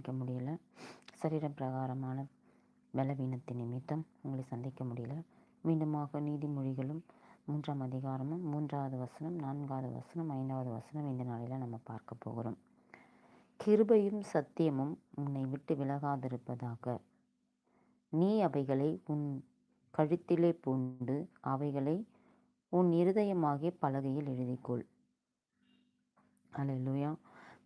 கவனிக்க முடியல. சரீர பிரகாரமான பலவீனத்தின் நிமித்தம் உங்களை சந்திக்க முடியல. மீண்டுமாக நீதிமொழிகளும் மூன்றாம் அதிகாரமும் மூன்றாவது வசனம் நான்காவது வசனம் ஐந்தாவது வசனம் இந்த நாளில் நம்ம பார்க்க போகிறோம். கிருபையும் சத்தியமும் உன்னை விட்டு விலகாதிருப்பதாக. நீ அவைகளை உன் கழுத்திலே பூண்டு அவைகளை உன் இருதயமாகிய பலகையில் எழுதிக்கொள். அலையிலுயா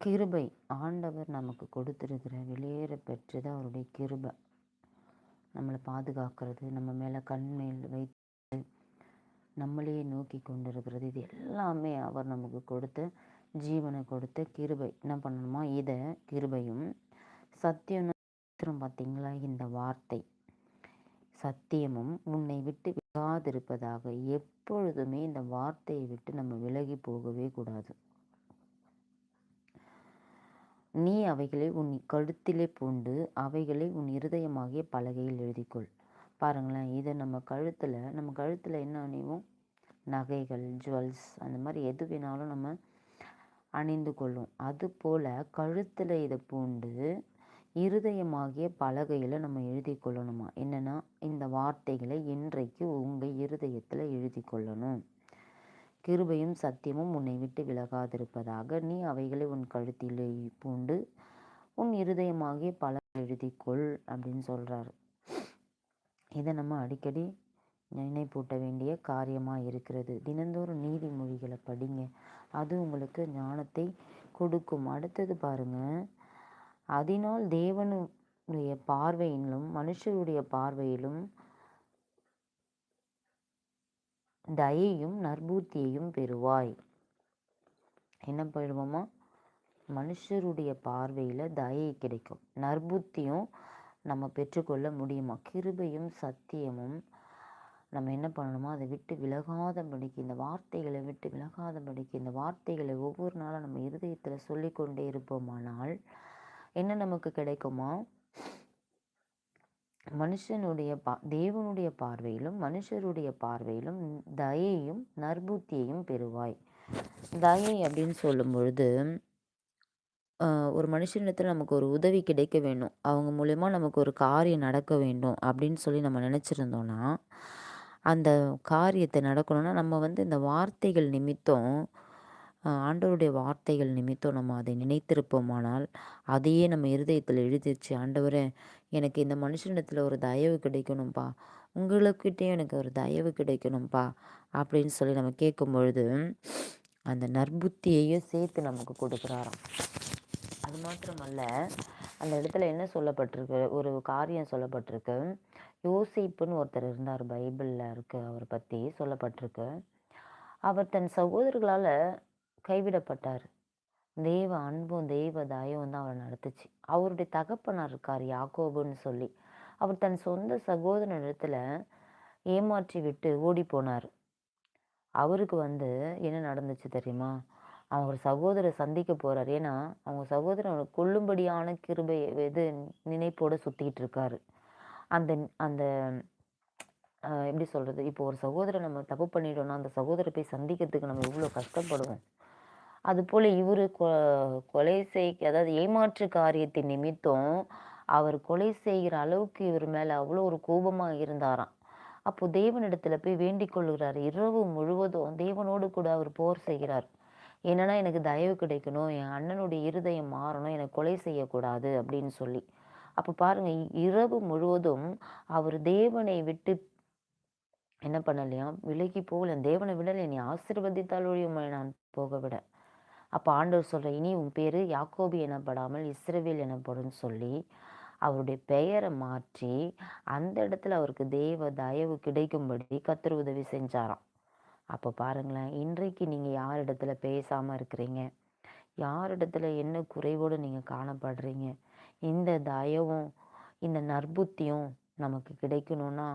கிருபை ஆண்டவர் நமக்கு கொடுத்துருக்கிற வெளியேற பெற்றது அவருடைய கிருபை. நம்மளை பாதுகாக்கிறது நம்ம மேலே கண்மேல் வைத்து நம்மளையே நோக்கி கொண்டிருக்கிறது. இது எல்லாமே அவர் நமக்கு கொடுத்த ஜீவனை கொடுத்த கிருபை. என்ன பண்ணணுமா? இதை கிருபையும் சத்தியம் பார்த்தீங்களா இந்த வார்த்தை. சத்தியமும் உன்னை விட்டு விலகாதிருப்பதாக எப்பொழுதுமே இந்த வார்த்தையை விட்டு நம்ம விலகி போகவே கூடாது. நீ அவைகளை உன் கழுத்திலே பூண்டு அவைகளை உன் இருதயமாகிய பலகையில் எழுதிக்கொள். பாருங்களேன் இதை நம்ம கழுத்தில் நம்ம கழுத்தில் என்ன அணிவோம்? நகைகள் ஜுவல்ஸ் அந்த மாதிரி எது வேணாலும் நம்ம அணிந்து கொள்ளும் அதுபோல் கழுத்தில் இதை பூண்டு இருதயமாகிய பலகையில் நம்ம எழுதி கொள்ளணுமா? என்னென்னா இந்த வார்த்தைகளை இன்றைக்கு உங்கள் இருதயத்தில் எழுதி கொள்ளணும். கிருபையும் சத்தியமும் உன்னை விட்டு விலகாதிருப்பதாக நீ அவைகளை உன் கழுத்திலே பூண்டு உன் இருதயமாகிய பல எழுதிக்கொள் அப்படின்னு சொல்கிறாரு இதை நம்ம அடிக்கடி நினைப்பூட்ட வேண்டிய காரியமாக இருக்கிறது. தினந்தோறும் நீதிமொழிகளை படிங்க. அது உங்களுக்கு ஞானத்தை கொடுக்கும். அடுத்தது பாருங்கள் அதனால் தேவனுடைய பார்வையிலும் மனுஷருடைய பார்வையிலும் தயையும் நற்பூர்த்தியையும் பெறுவாய். என்ன பெறுவோமா மனுஷருடைய பார்வையில் தயை கிடைக்கும். நற்புத்தியும் நம்ம பெற்றுக்கொள்ள முடியுமா? கிருபையும் சத்தியமும் நம்ம என்ன பண்ணணுமோ? அதை விட்டு விலகாதபடிக்கு இந்த வார்த்தைகளை விட்டு விலகாதபடிக்கு இந்த வார்த்தைகளை ஒவ்வொரு நாளும் நம்ம இருதயத்தில் சொல்லிக்கொண்டே இருப்போமானால் என்ன நமக்கு கிடைக்குமா? மனுஷனுடைய பா தேவனுடைய பார்வையிலும் மனுஷருடைய பார்வையிலும் தயையும் நற்புத்தியையும் பெறுவாய். தயை அப்படின்னு சொல்லும் பொழுது ஒரு மனுஷனிடத்தில் நமக்கு ஒரு உதவி கிடைக்க வேண்டும். அவங்க மூலயமா நமக்கு ஒரு காரியம் நடக்க வேண்டும் அப்படின்னு சொல்லி நம்ம நினச்சிருந்தோன்னா அந்த காரியத்தை நடக்கணும்னா நம்ம வந்து இந்த வார்த்தைகள் நிமித்தம் ஆண்டவருடைய வார்த்தைகள் நிமித்தம் நம்ம அதை நினைத்திருப்போமானால் அதையே நம்ம இருதயத்தில் எழுதிச்சு ஆண்டவரே எனக்கு இந்த மனுஷனிடத்தில் ஒரு தயவு கிடைக்கணும்ப்பா உங்களுக்கிட்டேயும் எனக்கு ஒரு தயவு கிடைக்கணும்ப்பா அப்படின்னு சொல்லி நம்ம கேட்கும் பொழுது அந்த நற்புத்தியையும் சேர்த்து நமக்கு கொடுக்குறாராம். அது மாத்திரமல்ல அந்த இடத்துல என்ன சொல்லப்பட்டிருக்கு? ஒரு காரியம் சொல்லப்பட்டிருக்கு. யோசிப்புன்னு ஒருத்தர் இருந்தார் பைபிளில் இருக்கு அவரை பற்றி சொல்லப்பட்டிருக்கு. அவர் தன் சகோதரர்களால் கைவிடப்பட்டார். தெய்வ அன்பும் தெய்வ தாயம் தான் அவரை நடத்துச்சு. அவருடைய தகப்பனார் இருக்கார் யாக்கோபுன்னு சொல்லி. அவர் தன் சொந்த சகோதரனிடத்தில் ஏமாற்றி விட்டு ஓடி போனார். அவருக்கு வந்து என்ன நடந்துச்சு தெரியுமா? அவங்க சகோதரர் சந்திக்க போகிறார் ஏன்னா அவங்க சகோதரன் கொல்லும்படியான கிருபை இது நினைப்போடு சுற்றிக்கிட்டு இருக்காரு. அந்த அந்த எப்படி சொல்கிறது இப்போ ஒரு சகோதரன் நம்ம தப்பு பண்ணிட்டோம்னா அந்த சகோதரரை போய் சந்திக்கிறதுக்கு நம்ம இவ்வளோ கஷ்டப்படுவோம்? அதுபோல் இவர் கொலை செய் அதாவது ஏமாற்று காரியத்தின் நிமித்தம் அவர் கொலை செய்கிற அளவுக்கு இவர் மேலே அவ்வளோ ஒரு கோபமாக இருந்தாராம். அப்போது தேவனிடத்தில் போய் வேண்டிக் கொள்கிறார் இரவு முழுவதும் தேவனோடு கூட அவர் போர் செய்கிறார். என்னன்னா எனக்கு தயவு கிடைக்கணும் என் அண்ணனுடைய இருதயம் மாறணும் எனக்கு கொலை செய்யக்கூடாது அப்படின்னு சொல்லி. அப்போ பாருங்க இரவு முழுவதும் அவர் தேவனை விட்டு என்ன பண்ணலையா விலகி போகல. தேவனை விடலை. நீ ஆசிர்வதித்தால் நான் போக விட அப்போ ஆண்டவர் சொல்கிற இனி உன் பேர் யாக்கோபி எனப்படாமல் இஸ்ரவேல் எனப்படும் சொல்லி அவருடைய பெயரை மாற்றி அந்த இடத்துல அவருக்கு தெய்வ தயவு கிடைக்கும்படி கத்தர் உதவி செஞ்சாராம். அப்போ பாருங்களேன் இன்றைக்கு நீங்கள் யார் இடத்துல பேசாமல் இருக்கிறீங்க? யார் இடத்துல என்ன குறைவோடு நீங்கள் காணப்படுறீங்க? இந்த தயவும் இந்த நற்புத்தியும் நமக்கு கிடைக்கணும்னா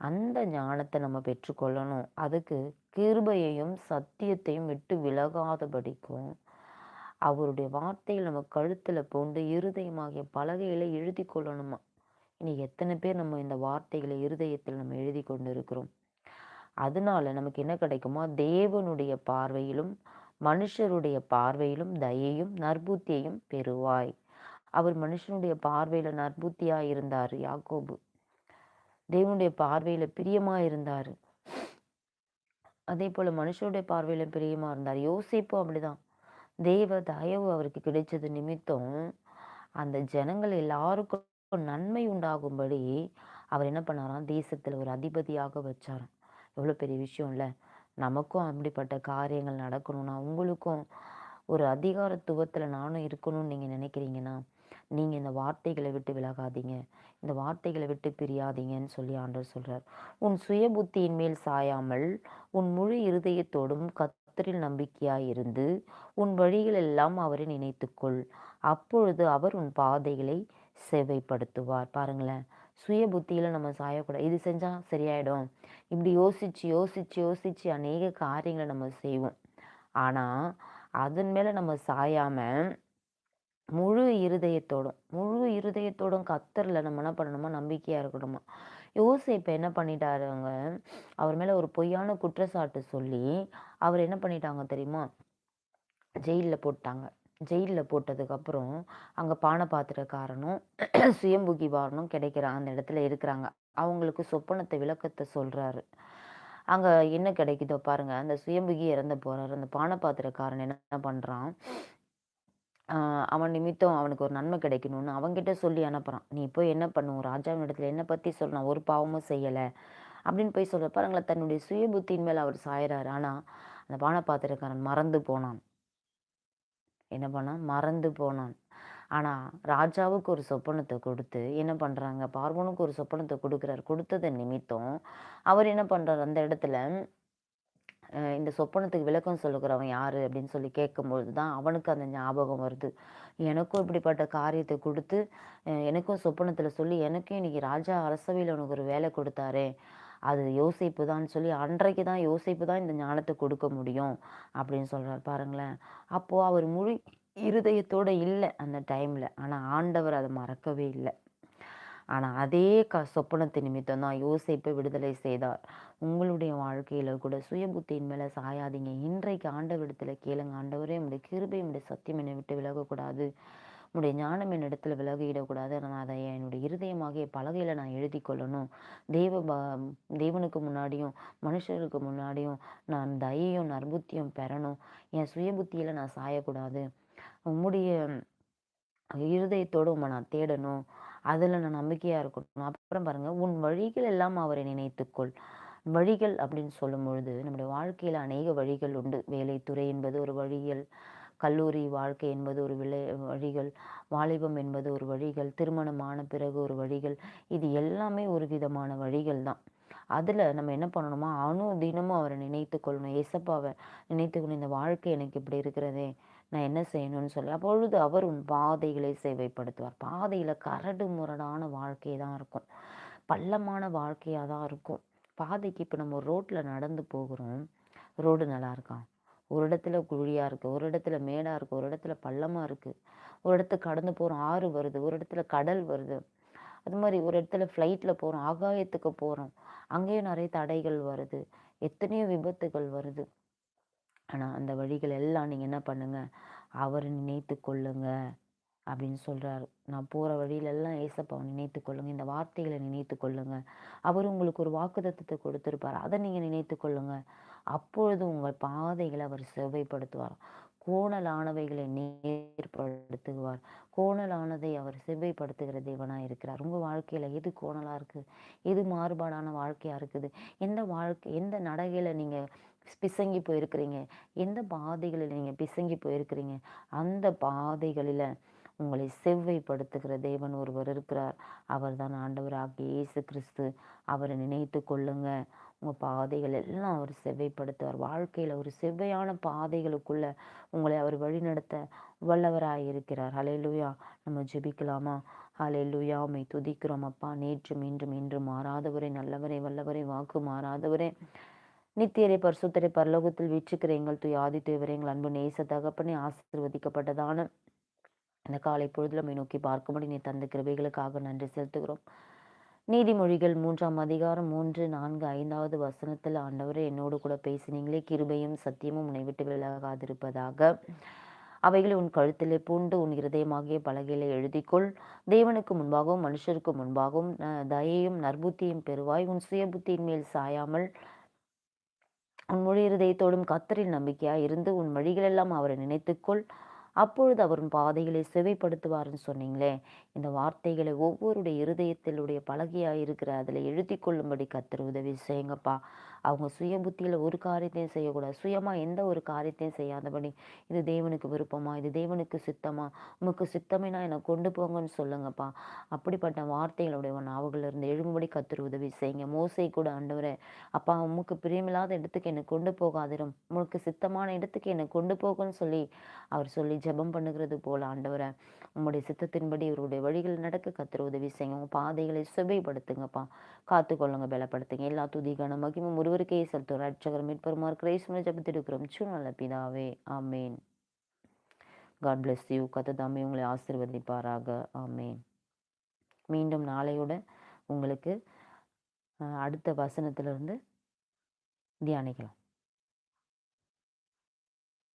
அந்த ஞானத்தை நம்ம பெற்றுக்கொள்ளணும். அதுக்கு கிருபையையும் சத்தியத்தையும் விட்டு விலகாதபடிக்கும் அவருடைய வார்த்தையில் நம்ம கழுத்தில் பூண்டு இருதயமாகிய பலகையில் எழுதி கொள்ளணுமா? இனி எத்தனை பேர் நம்ம இந்த வார்த்தைகளை இருதயத்தில் நம்ம எழுதி கொண்டு இருக்கிறோம் அதனால நமக்கு என்ன கிடைக்குமோ? தேவனுடைய பார்வையிலும் மனுஷருடைய பார்வையிலும் தயையும் நற்புத்தியையும் பெறுவாய். அவர் மனுஷனுடைய பார்வையில் நற்புத்தியாக இருந்தார் யாக்கோபு. தேவனுடைய பார்வையில பிரியமா இருந்தார். அதே போல மனுஷனுடைய பார்வையில பிரியமா இருந்தார். யோசிப்பும் அப்படிதான். தேவ தயவு அவருக்கு கிடைச்சது நிமித்தம் அந்த ஜனங்கள் எல்லாருக்கும் நன்மை உண்டாகும்படி அவர் என்ன பண்ணாராம்? தேசத்துல ஒரு அதிபதியாக வச்சாராம். எவ்வளோ பெரிய விஷயம் இல்லை. நமக்கும் அப்படிப்பட்ட காரியங்கள் நடக்கணும்னா உங்களுக்கும் ஒரு அதிகாரத்துவத்தில் நானும் இருக்கணும்னு நீங்கள் நினைக்கிறீங்கன்னா நீங்கள் இந்த வார்த்தைகளை விட்டு விலகாதீங்க. இந்த வார்த்தைகளை விட்டு பிரியாதீங்கன்னு சொல்லி ஆண்டவர் சொல்கிறார் உன் சுய புத்தியின் மேல் சாயாமல் உன் முழு இருதயத்தோடும் கத்தரில் நம்பிக்கையாய் இருந்து உன் வழிகள் எல்லாம் அவரை நினைத்துக்கொள். அப்பொழுது அவர் உன் பாதைகளை சேவைப்படுத்துவார். பாருங்களேன். சுய புத்தியில் நம்ம சாயக்கூடாது. இது செஞ்சால் சரியாயிடும். இப்படி யோசித்து யோசித்து யோசித்து அநேக காரியங்களை நம்ம செய்வோம். ஆனால் அதன் மேலே நம்ம சாயாமல் முழு இருதயத்தோடும் முழு இருதயத்தோடும் கத்தரில் நம்ம என்ன பண்ணணுமா? நம்பிக்கையாக இருக்கணுமா? இப்போ என்ன பண்ணிட்டாருங்க? அவர் மேலே ஒரு பொய்யான குற்றச்சாட்டு சொல்லி அவர் என்ன பண்ணிட்டாங்க தெரியுமா? ஜெயிலில் போட்டாங்க. ஜெயிலில் போட்டதுக்கப்புறம் அங்கே பானை பாத்திரக்காரனும் சுயம்புகி வாரனும் கிடைக்கிறாங்க அந்த இடத்துல இருக்கிறாங்க. அவங்களுக்கு சொப்பனத்தை விளக்கத்தை சொல்கிறாரு அங்கே என்ன கிடைக்குதோ பாருங்கள் அந்த சுயம்புகி இறந்து போகிறாரு அந்த பானை பாத்திரக்காரன் என்ன பண்ணுறான் அவன் நிமித்தம் அவனுக்கு ஒரு நன்மை கிடைக்கணும்னு அவன்கிட்ட சொல்லி அனுப்புகிறான் நீ போய் என்ன பண்ணுவோம் ராஜாவின் இடத்துல என்ன பற்றி சொல்லணும்? ஒரு பாவமும் செய்யலை. அப்படின்னு போய் சொல்கிற பாருங்களேன் தன்னுடைய சுய புத்தியின் மேலே அவர் சாயிறாரு. ஆனால் அந்த பானபாத்திரக்காரன் மறந்து போனான். என்ன பண்ணான்? மறந்து போனான். ஆனால் ராஜாவுக்கு ஒரு சொப்பனத்தை கொடுத்து என்ன பண்ணுறாங்க பார்வனுக்கு ஒரு சொப்பனத்தை கொடுக்குறாரு. கொடுத்தது நிமித்தம் அவர் என்ன பண்ணுறாரு அந்த இடத்துல இந்த சொப்பனத்துக்கு விளக்கம் சொல்லுகிறவன் யார் அப்படின்னு சொல்லி கேட்கும்பொழுது தான் அவனுக்கு அந்த ஞாபகம் வருது. எனக்கும் இப்படிப்பட்ட காரியத்தை கொடுத்து எனக்கும் சொப்பனத்தில் சொல்லி எனக்கும் இன்றைக்கி ராஜா அரசவையில் உனக்கு ஒரு வேலை கொடுத்தாரே அது யோசிப்பு தான் சொல்லி அன்றைக்கு தான் யோசிப்பு தான் இந்த ஞானத்தை கொடுக்க முடியும் அப்படின்னு சொல்கிறார் பாருங்களேன். அப்போது அவர் முழு இருதயத்தோடு இல்லை அந்த டைமில் ஆனால் ஆண்டவர் அதை மறக்கவே இல்லை. ஆனால் அதே க சொப்பனத்து நிமித்தம் தான் யோசிப்பை விடுதலை செய்தார். உங்களுடைய வாழ்க்கையில் கூட சுய புத்தியின் மேலே சாயாதீங்க. இன்றைக்கு ஆண்டவரிடத்தில் கேளுங்க. ஆண்டவரே உங்களுடைய கிருபை உடைய சத்தியம் என்னை விட்டு விலகக்கூடாது. உடைய ஞானம் என் இடத்துல விலகிடக்கூடாது நான் அதை என்னுடைய இருதயமாகிய பலகையில் நான் எழுதி கொள்ளணும். தெய்வ ப தேவனுக்கு முன்னாடியும் மனுஷருக்கு முன்னாடியும் நான் தயையும் நற்புத்தியும் பெறணும். என் சுய புத்தியில் நான் சாயக்கூடாது. உம்முடைய இருதயத்தோடு உண்மை நான் தேடணும். அதில் நான் நம்பிக்கையாக இருக்கணும். அப்புறம் பாருங்கள் உன் வழிகள் எல்லாம் அவரை நினைத்துக்கொள். வழிகள் அப்படின்னு சொல்லும் பொழுது நம்முடைய வாழ்க்கையில் அநேக வழிகள் உண்டு. வேலைத்துறை என்பது ஒரு வழிகள். கல்லூரி வாழ்க்கை என்பது ஒரு விளை வழிகள். வாலிபம் என்பது ஒரு வழிகள். திருமணமான பிறகு ஒரு வழிகள். இது எல்லாமே ஒரு விதமான வழிகள் தான். அதில் நம்ம என்ன பண்ணணுமா? அணு தினமும் அவரை நினைத்து கொள்ளணும் ஏசப்பாவை நினைத்துக்கணும் இந்த வாழ்க்கை எனக்கு இப்படி இருக்கிறதே. நான் என்ன செய்யணும்னு சொல்லி அப்பொழுது அவர் உன் பாதைகளை சேவைப்படுத்துவார். பாதையில் கரடு முரடான வாழ்க்கை தான் இருக்கும். பள்ளமான வாழ்க்கையாக தான் இருக்கும். பாதைக்கு இப்போ நம்ம ரோட்டில் நடந்து போகிறோம். ரோடு நல்லா இருக்கான் ஒரு இடத்துல குழியாக இருக்குது ஒரு இடத்துல மேடாக இருக்குது ஒரு இடத்துல பள்ளமாக இருக்குது ஒரு இடத்துல கடந்து போகிறோம் ஆறு வருது. ஒரு இடத்துல கடல் வருது. அது மாதிரி ஒரு இடத்துல ஃப்ளைட்டில் போகிறோம் ஆகாயத்துக்கு போகிறோம் அங்கேயும் நிறைய தடைகள் வருது. எத்தனையோ விபத்துகள் வருது. ஆனால் அந்த வழிகள் எல்லாம் நீங்கள் என்ன பண்ணுங்கள் அவரை நினைத்து கொள்ளுங்க அப்படின்னு சொல்கிறாரு நான் போகிற வழியிலெல்லாம் ஏசப்பாவை நினைத்து கொள்ளுங்கள் இந்த வார்த்தைகளை நினைத்து கொள்ளுங்கள் அவர் உங்களுக்கு ஒரு வாக்குதத்தத்தை கொடுத்துருப்பார். அதை நீங்கள் நினைத்து கொள்ளுங்கள் அப்பொழுது உங்கள் பாதைகளை அவர் செவ்வைப்படுத்துவார். கோணலானவைகளை நேர்படுத்துவார். கோணலானதை அவர் செவ்வைப்படுத்துகிற தேவனாக இருக்கிறார். உங்கள் வாழ்க்கையில் எது கோணலாக இருக்குது எது மாறுபாடான வாழ்க்கையாக இருக்குது? எந்த வாழ்க்கை எந்த நடகையில் நீங்கள் பிசங்கி போயிருக்கிறீங்க. எந்த பாதைகளில் நீங்கள் பிசங்கி போயிருக்கிறீங்க? அந்த பாதைகளில் உங்களை செவ்வைப்படுத்துகிற தேவன் ஒருவர் இருக்கிறார். அவர் தான் ஆண்டவராக இயேசு கிறிஸ்து. அவரை நினைத்து கொள்ளுங்க. உங்கள் பாதைகள் எல்லாம் அவர் செவ்வைப்படுத்துவார். வாழ்க்கையில் ஒரு செவ்வையான பாதைகளுக்குள்ள உங்களை அவர் வழிநடத்த வல்லவராக இருக்கிறார். ஹலேலுயா நம்ம ஜெபிக்கலாமா? ஹலேலுயா உமை துதிக்கிறோம் அப்பா. நேற்றும் இன்றும் இன்று மாறாதவரே நல்லவரே வல்லவரே வாக்கு மாறாதவரே. நித்தியரை பரிசுத்தரை பரலோகத்தில் வீச்சுக்கிற எங்கள் துய் ஆதித்தேவரை எங்கள் அன்பு நேச தகப்பனை ஆசிர்வதிக்கப்பட்டதான இந்த காலை பொழுதுல நம்மை நோக்கி பார்க்கும்படி நீ தந்த கிருபைகளுக்காக நன்றி செலுத்துகிறோம். நீதிமொழிகள் மூன்றாம் அதிகாரம் மூன்று நான்கு ஐந்தாவது வசனத்தில் ஆண்டவரை என்னோடு கூட பேசினீங்களே கிருபையும் சத்தியமும் உன்னை விட்டு விலகாதிருப்பதாக. அவைகளை உன் கழுத்திலே பூண்டு உன் இருதயமாகிய பலகையிலே எழுதிக்கொள். தேவனுக்கு முன்பாகவும் மனுஷருக்கு முன்பாகவும் தயையும் நற்புத்தியும் பெறுவாய். உன் சுய புத்தியின் மேல் சாயாமல் உன் மொழி இருதயத்தோடும் கத்தரில் நம்பிக்கையாக இருந்து உன் வழிகளெல்லாம் அவரை நினைத்துக்கொள். அப்பொழுது அவரும் பாதைகளை செவைப்படுத்துவார்னு சொன்னீங்களே. இந்த வார்த்தைகளை ஒவ்வொருடைய இருதயத்திலுடைய பலகையாக இருக்கிற அதில் எழுதி கொள்ளும்படி கத்திர உதவி செய்யுங்கப்பா. அவங்க சுய புத்தியில் ஒரு காரியத்தையும் செய்யக்கூடாது. சுயமாக எந்த ஒரு காரியத்தையும் செய்யாதபடி இது தேவனுக்கு விருப்பமா இது தேவனுக்கு சித்தமா உமக்கு சித்தமேனா என்னை கொண்டு போங்கன்னு சொல்லுங்கப்பா. அப்படிப்பட்ட வார்த்தைகளுடைய நாவுகளிலிருந்து எழும்படி கத்துரு உதவி செய்யுங்க. மோசை கூட ஆண்டவரே அப்பா உமக்கு பிரியமில்லாத இடத்துக்கு என்னை கொண்டு போகாதிரும். உமக்கு சித்தமான இடத்துக்கு என்னை கொண்டு போகும்னு சொல்லி அவர் சொல்லி ஜெபம் பண்ணுகிறது போல ஆண்டவரை உங்களுடைய சித்தத்தின்படி இவருடைய வழிகள் நடக்க கத்திர உதவி செய்யுங்க. உங்கள் பாதைகளை சுவைப்படுத்துங்கப்பா. காத்துக்கொள்ளுங்க பலப்படுத்துங்க. எல்லா துதிகான மகிமும் ஒருவருக்கே செலுத்தும் ரட்சகர் மீட்பருமார் கிரைஸ்மனை ஜபித்திருக்கிறோம் நல்ல பிதாவே ஆமேன். காட் பிளஸ் யூ கத்ததாமே உங்களை ஆசிர்வதிப்பாராக. ஆமேன். மீண்டும் நாளையோட உங்களுக்கு அடுத்த வசனத்திலிருந்து தியானிக்கலாம்.